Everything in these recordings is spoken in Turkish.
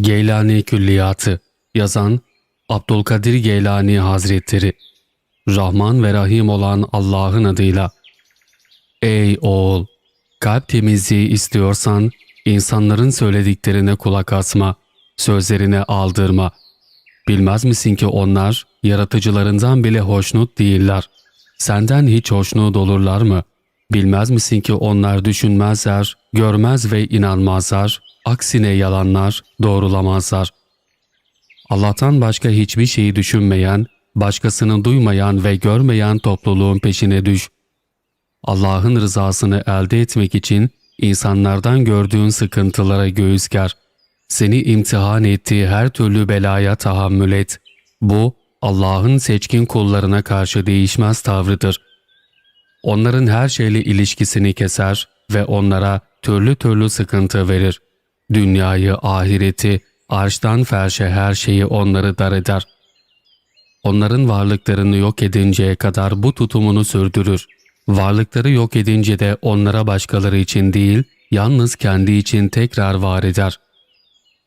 Geylani Külliyatı Yazan Abdülkadir Geylani Hazretleri Rahman ve Rahim olan Allah'ın adıyla Ey oğul! Kalp temizliği istiyorsan insanların söylediklerine kulak asma, sözlerine aldırma. Bilmez misin ki onlar yaratıcılarından bile hoşnut değiller. Senden hiç hoşnut olurlar mı? Bilmez misin ki onlar düşünmezler, görmez ve inanmazlar, aksine yalanlar, doğrulamazlar. Allah'tan başka hiçbir şeyi düşünmeyen, başkasını duymayan ve görmeyen topluluğun peşine düş. Allah'ın rızasını elde etmek için insanlardan gördüğün sıkıntılara göğüs ger. Seni imtihan ettiği her türlü belaya tahammül et. Bu Allah'ın seçkin kullarına karşı değişmez tavrıdır. Onların her şeyle ilişkisini keser ve onlara türlü türlü sıkıntı verir. Dünyayı, ahireti, arştan ferşe her şeyi onları dar eder. Onların varlıklarını yok edinceye kadar bu tutumunu sürdürür. Varlıkları yok edince de onlara başkaları için değil, yalnız kendi için tekrar var eder.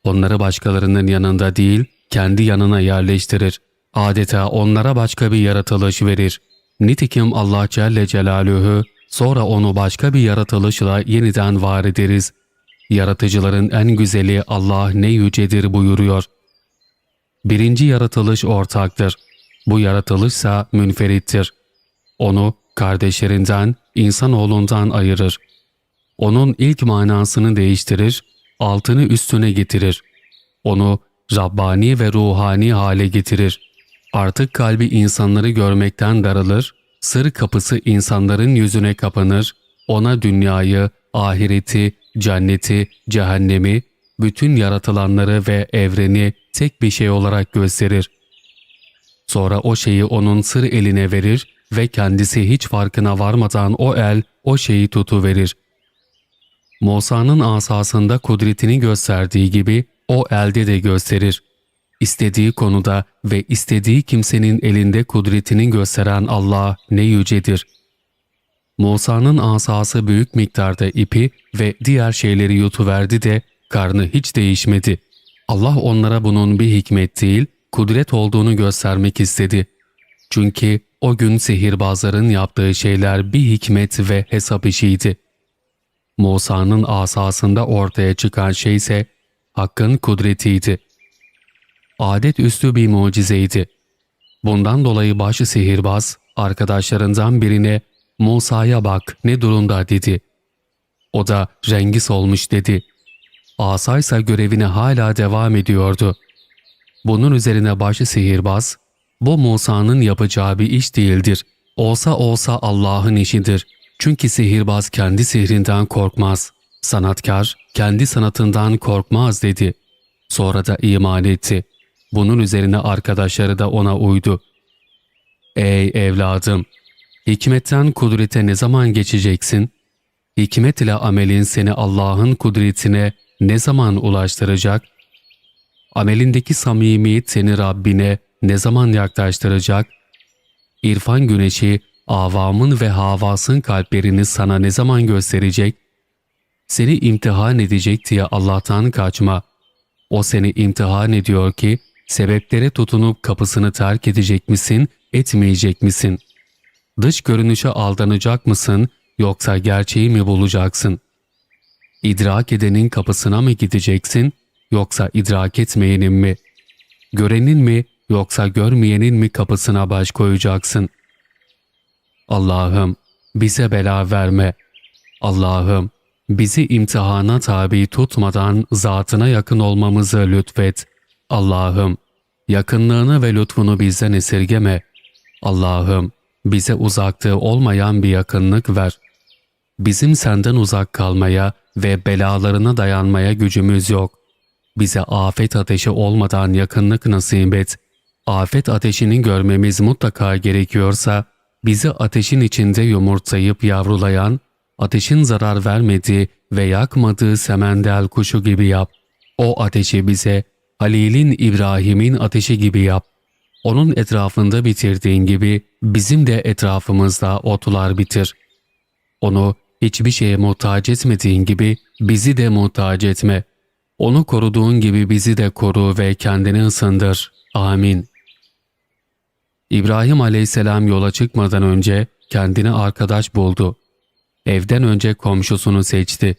Onları başkalarının yanında değil, kendi yanına yerleştirir. Adeta onlara başka bir yaratılış verir. Nitekim Allah Celle Celaluhu sonra onu başka bir yaratılışla yeniden var ederiz. Yaratıcıların en güzeli Allah ne yücedir buyuruyor. Birinci yaratılış ortaktır. Bu yaratılışsa münferittir. Onu kardeşlerinden, insanoğlundan ayırır. Onun ilk manasını değiştirir, altını üstüne getirir. Onu Rabbani ve ruhani hale getirir. Artık kalbi insanları görmekten daralır, sır kapısı insanların yüzüne kapanır, ona dünyayı, ahireti, cenneti, cehennemi, bütün yaratılanları ve evreni tek bir şey olarak gösterir. Sonra o şeyi onun sır eline verir ve kendisi hiç farkına varmadan o el o şeyi tutuverir. Musa'nın asasında kudretini gösterdiği gibi o elde de gösterir. İstediği konuda ve istediği kimsenin elinde kudretini gösteren Allah ne yücedir. Musa'nın asası büyük miktarda ipi ve diğer şeyleri yutuverdi de karnı hiç değişmedi. Allah onlara bunun bir hikmet değil, kudret olduğunu göstermek istedi. Çünkü o gün sihirbazların yaptığı şeyler bir hikmet ve hesap işiydi. Musa'nın asasında ortaya çıkan şey ise Hakk'ın kudretiydi. Adet üstü bir mucizeydi. Bundan dolayı başı sihirbaz arkadaşlarından birine Musa'ya bak ne durumda dedi. O da rengi solmuş dedi. Asaysa görevine hala devam ediyordu. Bunun üzerine başı sihirbaz, bu Musa'nın yapacağı bir iş değildir. Olsa olsa Allah'ın işidir. Çünkü sihirbaz kendi sihrinden korkmaz. Sanatkar kendi sanatından korkmaz dedi. Sonra da iman etti. Bunun üzerine arkadaşları da ona uydu. Ey evladım! Hikmetten kudrete ne zaman geçeceksin? Hikmet ile amelin seni Allah'ın kudretine ne zaman ulaştıracak? Amelindeki samimiyet seni Rabbine ne zaman yaklaştıracak? İrfan güneşi avamın ve havasın kalplerini sana ne zaman gösterecek? Seni imtihan edecek diye Allah'tan kaçma. O seni imtihan ediyor ki sebeplere tutunup kapısını terk edecek misin, etmeyecek misin? Dış görünüşe aldanacak mısın yoksa gerçeği mi bulacaksın? İdrak edenin kapısına mı gideceksin yoksa idrak etmeyenin mi? Görenin mi yoksa görmeyenin mi kapısına baş koyacaksın? Allah'ım bize bela verme. Allah'ım bizi imtihana tabi tutmadan zatına yakın olmamızı lütfet. Allah'ım yakınlığını ve lütfunu bizden esirgeme. Allah'ım bize uzaklığı olmayan bir yakınlık ver. Bizim senden uzak kalmaya ve belalarına dayanmaya gücümüz yok. Bize afet ateşi olmadan yakınlık nasip et. Afet ateşini görmemiz mutlaka gerekiyorsa, bizi ateşin içinde yumurtlayıp yavrulayan, ateşin zarar vermediği ve yakmadığı semendel kuşu gibi yap. O ateşi bize Halil'in İbrahim'in ateşi gibi yap. Onun etrafında bitirdiğin gibi bizim de etrafımızda otlar bitir. Onu hiçbir şeye muhtaç etmediğin gibi bizi de muhtaç etme. Onu koruduğun gibi bizi de koru ve kendini ısındır. Amin. İbrahim aleyhisselam yola çıkmadan önce kendine arkadaş buldu. Evden önce komşusunu seçti.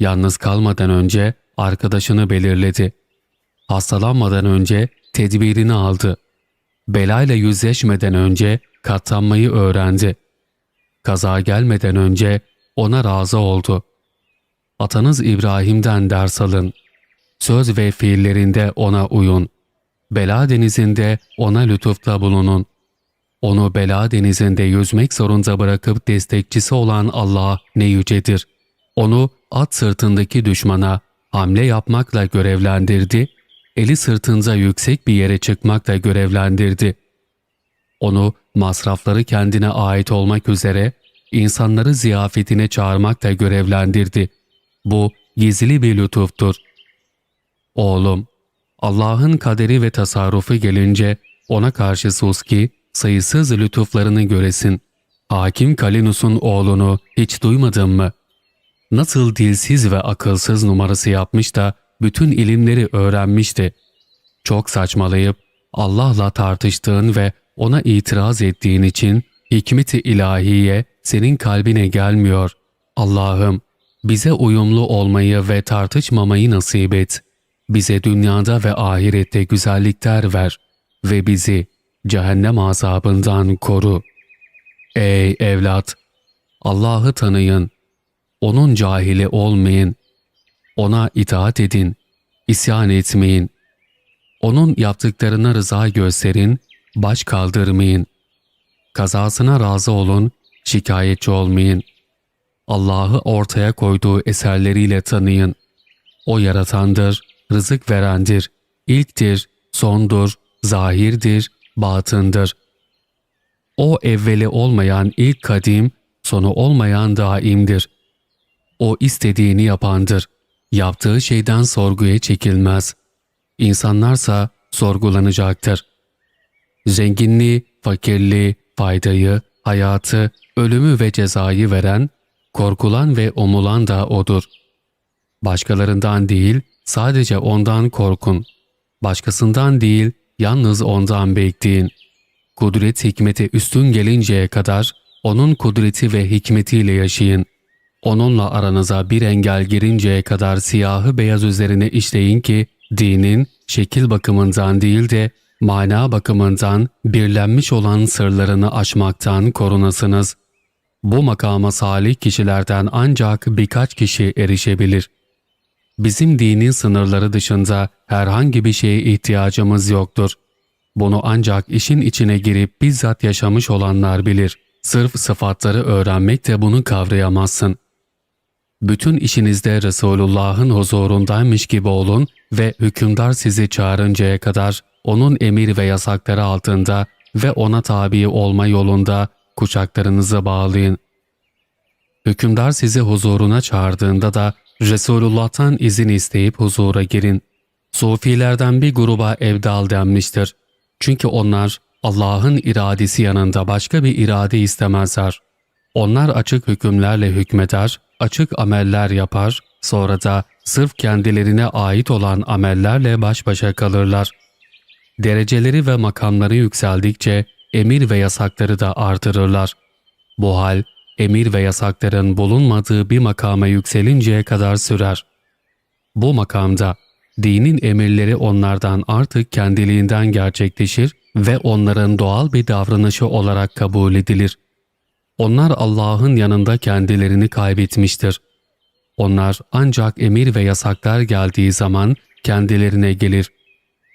Yalnız kalmadan önce arkadaşını belirledi. Hastalanmadan önce tedbirini aldı. Belayla yüzleşmeden önce katlanmayı öğrendi. Kaza gelmeden önce ona razı oldu. Atanız İbrahim'den ders alın. Söz ve fiillerinde ona uyun. Bela denizinde ona lütufta bulunun. Onu bela denizinde yüzmek zorunda bırakıp destekçisi olan Allah ne yücedir. Onu at sırtındaki düşmana hamle yapmakla görevlendirdi, eli sırtında yüksek bir yere çıkmakla görevlendirdi. Onu masrafları kendine ait olmak üzere insanları ziyafetine çağırmakla görevlendirdi. Bu gizli bir lütuftur. Oğlum, Allah'ın kaderi ve tasarrufu gelince ona karşı sus ki sayısız lütuflarını göresin. Hakim Kalinus'un oğlunu hiç duymadın mı? Nasıl dilsiz ve akılsız numarası yapmış da bütün ilimleri öğrenmişti. Çok saçmalayıp Allah'la tartıştığın ve ona itiraz ettiğin için hikmeti ilahiye senin kalbine gelmiyor. Allah'ım bize uyumlu olmayı ve tartışmamayı nasip et. Bize dünyada ve ahirette güzellikler ver ve bizi cehennem azabından koru. Ey evlat! Allah'ı tanıyın. Onun cahili olmayın. Ona itaat edin. isyan etmeyin. Onun yaptıklarına rıza gösterin, baş kaldırmayın. Kazasına razı olun, şikayetçi olmayın. Allah'ı ortaya koyduğu eserleriyle tanıyın. O yaratandır, rızık verendir, ilktir, sondur, zahirdir, batındır. O evveli olmayan ilk kadim, sonu olmayan daimdir. O istediğini yapandır. Yaptığı şeyden sorguya çekilmez. İnsanlarsa sorgulanacaktır. Zenginliği, fakirliği, faydayı, hayatı, ölümü ve cezayı veren, korkulan ve umulan da O'dur. Başkalarından değil, sadece O'ndan korkun. Başkasından değil, yalnız O'ndan bekleyin. Kudret hikmeti üstün gelinceye kadar O'nun kudreti ve hikmetiyle yaşayın. Onunla aranıza bir engel girinceye kadar siyahı beyaz üzerine işleyin ki dinin şekil bakımından değil de mana bakımından birlenmiş olan sırlarını aşmaktan korunasınız. Bu makama salih kişilerden ancak birkaç kişi erişebilir. Bizim dinin sınırları dışında herhangi bir şeye ihtiyacımız yoktur. Bunu ancak işin içine girip bizzat yaşamış olanlar bilir. Sırf sıfatları öğrenmekle bunu kavrayamazsın. Bütün işinizde Resulullah'ın huzurundaymış gibi olun ve hükümdar sizi çağırıncaya kadar onun emir ve yasakları altında ve ona tabi olma yolunda kucaklarınızı bağlayın. Hükümdar sizi huzuruna çağırdığında da Resulullah'tan izin isteyip huzura girin. Sufilerden bir gruba evdal denmiştir. Çünkü onlar Allah'ın iradesi yanında başka bir irade istemezler. Onlar açık hükümlerle hükmeder, açık ameller yapar, sonra da sırf kendilerine ait olan amellerle baş başa kalırlar. Dereceleri ve makamları yükseldikçe emir ve yasakları da artırırlar. Bu hal emir ve yasakların bulunmadığı bir makama yükselinceye kadar sürer. Bu makamda dinin emirleri onlardan artık kendiliğinden gerçekleşir ve onların doğal bir davranışı olarak kabul edilir. Onlar Allah'ın yanında kendilerini kaybetmiştir. Onlar ancak emir ve yasaklar geldiği zaman kendilerine gelir.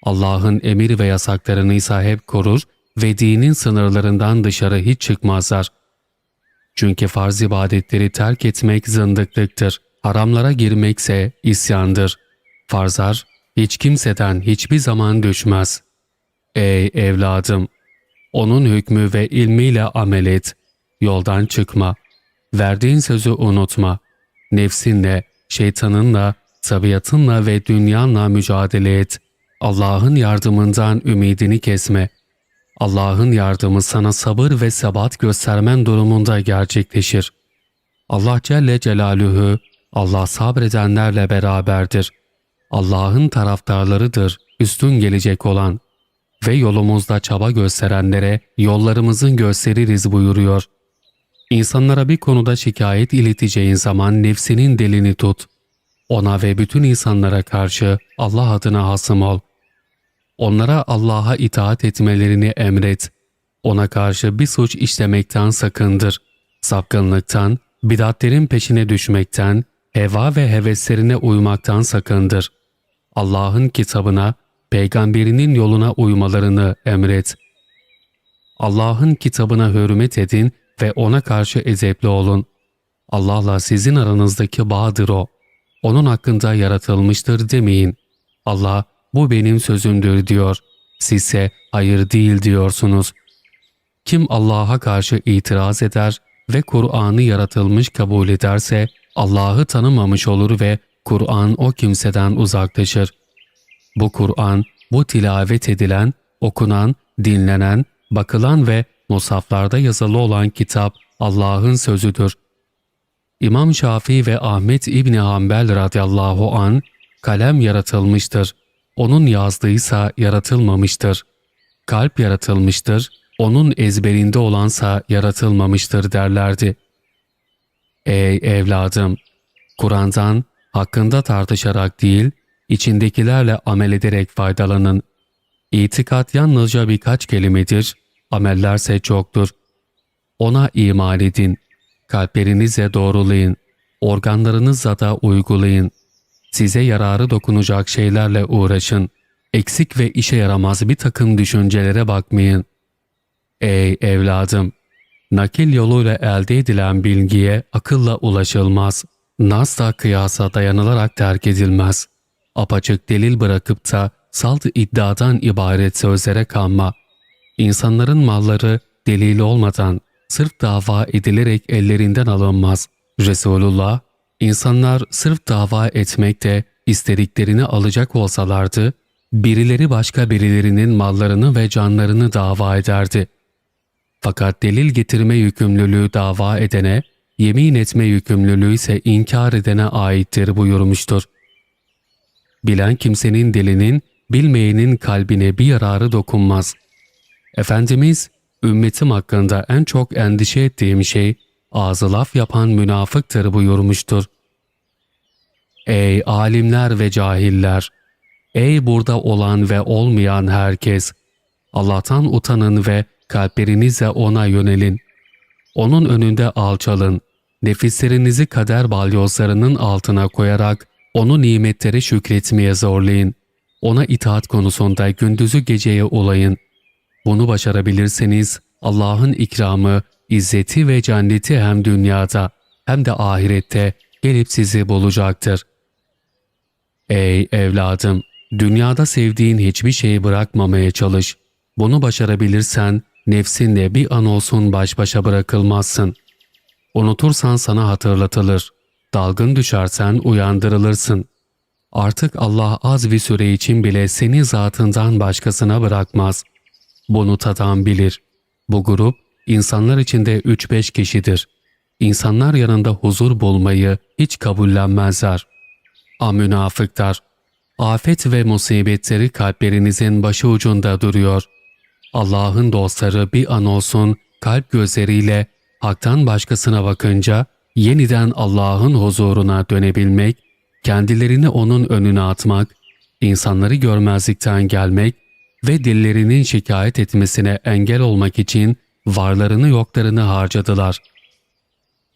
Allah'ın emir ve yasaklarını ise hep korur ve dinin sınırlarından dışarı hiç çıkmazlar. Çünkü farz ibadetleri terk etmek zındıklıktır. Haramlara girmekse isyandır. Farzlar hiç kimseden hiçbir zaman düşmez. Ey evladım! Onun hükmü ve ilmiyle amel et. Yoldan çıkma. Verdiğin sözü unutma. Nefsinle, şeytanınla, tabiatınla ve dünyanla mücadele et. Allah'ın yardımından ümidini kesme. Allah'ın yardımı sana sabır ve sebat göstermen durumunda gerçekleşir. Allah Celle Celaluhu, Allah sabredenlerle beraberdir. Allah'ın taraftarlarıdır üstün gelecek olan ve yolumuzda çaba gösterenlere yollarımızın gösteririz buyuruyor. İnsanlara bir konuda şikayet ileteceğin zaman nefsinin delini tut. Ona ve bütün insanlara karşı Allah adına hasım ol. Onlara Allah'a itaat etmelerini emret. Ona karşı bir suç işlemekten sakındır. Sapkınlıktan, bidatlerin peşine düşmekten, heva ve heveslerine uymaktan sakındır. Allah'ın kitabına, peygamberinin yoluna uymalarını emret. Allah'ın kitabına hürmet edin ve ona karşı edepli olun. Allah'la sizin aranızdaki bağdır o. Onun hakkında yaratılmıştır demeyin. Allah bu benim sözümdür diyor. Sizse hayır değil diyorsunuz. Kim Allah'a karşı itiraz eder ve Kur'an'ı yaratılmış kabul ederse Allah'ı tanımamış olur ve Kur'an o kimseden uzaklaşır. Bu Kur'an, bu tilavet edilen, okunan, dinlenen, bakılan ve musaflarda yazılı olan kitap Allah'ın sözüdür. İmam Şafii ve Ahmet İbni Hanbel radıyallahu an kalem yaratılmıştır. Onun yazdıysa yaratılmamıştır. Kalp yaratılmıştır. Onun ezberinde olansa yaratılmamıştır derlerdi. Ey evladım! Kur'an'dan hakkında tartışarak değil, içindekilerle amel ederek faydalanın. İtikat yalnızca birkaç kelimedir, amellerse çoktur. Ona iman edin, kalplerinizle doğrulayın, organlarınızla da uygulayın. Size yararı dokunacak şeylerle uğraşın. Eksik ve işe yaramaz bir takım düşüncelere bakmayın. Ey evladım! Nakil yoluyla elde edilen bilgiye akılla ulaşılmaz. Nas da kıyasa dayanılarak terk edilmez. Apaçık delil bırakıp da salt iddiadan ibaret sözlere kanma. İnsanların malları delil olmadan sırf dava edilerek ellerinden alınmaz. Resulullah, insanlar sırf dava etmekte istediklerini alacak olsalardı, birileri başka birilerinin mallarını ve canlarını dava ederdi. Fakat delil getirme yükümlülüğü dava edene, yemin etme yükümlülüğü ise inkar edene aittir buyurmuştur. Bilen kimsenin dilinin, bilmeyenin kalbine bir yararı dokunmaz. Efendimiz, ümmetim hakkında en çok endişe ettiğim şey, ağzı laf yapan münafıktır buyurmuştur. Ey alimler ve cahiller! Ey burada olan ve olmayan herkes! Allah'tan utanın ve kalplerinizle ona yönelin. Onun önünde alçalın. Nefislerinizi kader balyozlarının altına koyarak onu nimetleri şükretmeye zorlayın. Ona itaat konusunda gündüzü geceye olayın. Bunu başarabilirseniz Allah'ın ikramı, izzeti ve cenneti hem dünyada hem de ahirette gelip sizi bulacaktır. Ey evladım! Dünyada sevdiğin hiçbir şeyi bırakmamaya çalış. Bunu başarabilirsen nefsinle bir an olsun baş başa bırakılmazsın. Unutursan sana hatırlatılır. Dalgın düşersen uyandırılırsın. Artık Allah az bir süre için bile seni zatından başkasına bırakmaz. Bunu tadan bilir. Bu grup insanlar içinde 3-5 kişidir. İnsanlar yanında huzur bulmayı hiç kabullenmezler. A münafıklar! Afet ve musibetleri kalplerinizin başı ucunda duruyor. Allah'ın dostları bir an olsun kalp gözleriyle haktan başkasına bakınca yeniden Allah'ın huzuruna dönebilmek, kendilerini O'nun önüne atmak, insanları görmezlikten gelmek ve dillerinin şikayet etmesine engel olmak için varlarını yoklarını harcadılar.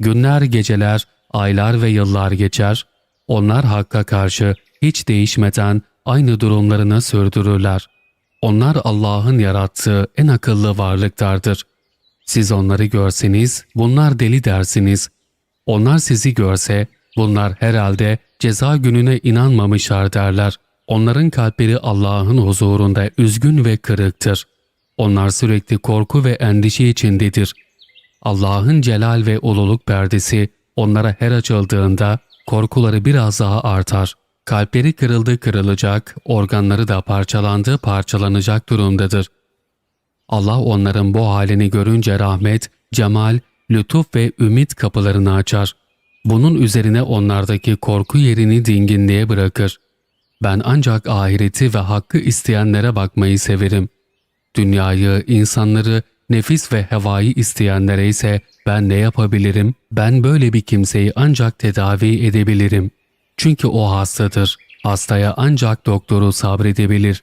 Günler, geceler, aylar ve yıllar geçer, onlar Hakk'a karşı hiç değişmeden aynı durumlarını sürdürürler. Onlar Allah'ın yarattığı en akıllı varlıklardır. Siz onları görseniz bunlar deli dersiniz. Onlar sizi görse bunlar herhalde ceza gününe inanmamışlar derler. Onların kalpleri Allah'ın huzurunda üzgün ve kırıktır. Onlar sürekli korku ve endişe içindedir. Allah'ın celal ve ululuk perdesi onlara her açıldığında korkuları biraz daha artar. Kalpleri kırıldı kırılacak, organları da parçalandı parçalanacak durumdadır. Allah onların bu halini görünce rahmet, cemal, lütuf ve ümit kapılarını açar. Bunun üzerine onlardaki korku yerini dinginliğe bırakır. Ben ancak ahireti ve hakkı isteyenlere bakmayı severim. Dünyayı, insanları, nefis ve hevayı isteyenlere ise ben ne yapabilirim? Ben böyle bir kimseyi ancak tedavi edebilirim. Çünkü o hastadır. Hastaya ancak doktoru sabredebilir.